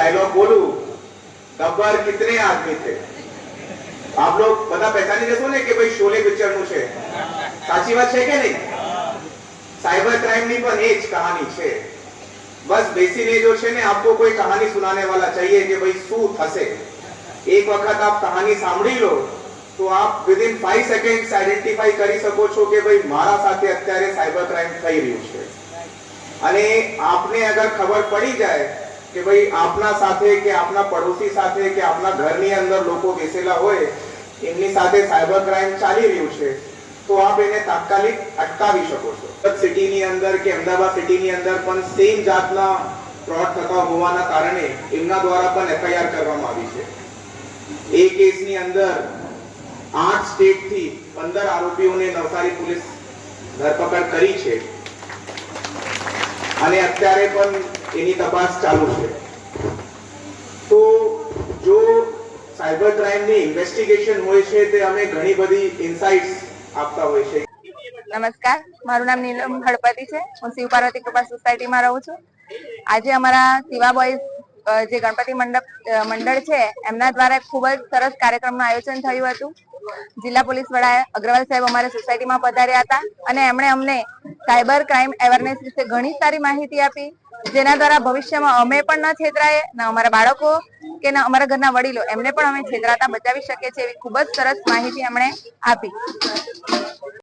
Dialogue बोलूं गब्बर कितने आदमी थे આપ લોગ બધા પહેચાની જશો ને કે ભાઈ શોલે પિક્ચર નું છે સાચી વાત છે કે નહીં સાયબર ક્રાઇમ ની પણ એ જ કહાની છે બસ બેસીને જો છે ને આપકો કોઈ કહાની સુનાને વાલા चाहिए કે ભાઈ શું થશે એક વખત આપ કહાની સાંભળી લો તો આપ વિધિન 5 સેકન્ડ્સ આઈડેન્ટિફાઈ કરી શકો છો કે ભાઈ મારા સાથે અત્યારે સાયબર ક્રાઇમ થઈ રહ્યું છે અને આપને અગર ખબર પડી જાય કે ભાઈ આપના સાથે કે આપના પડોશી સાથે કે આપના ઘરની અંદર લોકો બેસેલા હોય, એમની સાથે સાયબર ક્રાઇમ ચાલી રહ્યું છે, તો આપ એને તાત્કાલિક અટકાવી શકો છો. સિટીની અંદર કે અમદાવાદ સિટીની અંદર પણ સેમ જાતના ફ્રોડ થતા હોવાના કારણે એમના દ્વારા પણ એફઆઈઆર કરવામાં આવી છે. એ કેસની અંદર આઠ સ્ટેટથી પંદર આરોપીઓને નવસારી પોલીસ ધરપકડ કરી છે. અને અત્યારે પણ એની તપાસ ચાલુ છે. તો જો સાયબર ક્રાઇમની ઇન્વેસ્ટિગેશન હોય છે, તે અમે ઘણી બધી ઇનસાઇટ્સ આપતા હોય છે. નમસ્કાર, મારું નામ નીલમ હળપતિ છે. હું શિવ પાર્વતી કૃપા સોસાયટીમાં રહું છું. આજે અમારા શિવા બોયઝ જે ગણપતિ મંડપ મંડળ છે, એમના દ્વારા ખૂબ જ સરસ કાર્યક્રમનું આયોજન થયું હતું. જિલ્લા પોલીસ વડા અગ્રવાલ સાહેબ અમારા સોસાયટીમાં પધાર્યા હતા અને એમણે અમને સાયબર ક્રાઇમ અવેરનેસ વિશે ઘણી સારી માહિતી આપી, જેના દ્વારા ભવિષ્યમાં અમે પણ ન છેતરાય ન અમારા બાળકો કે ના અમારા ઘરના વડીલો, એમને પણ અમે છેતરાતા બચાવી શકીએ છીએ એવી ખૂબ જ સરસ માહિતી એમણે આપી.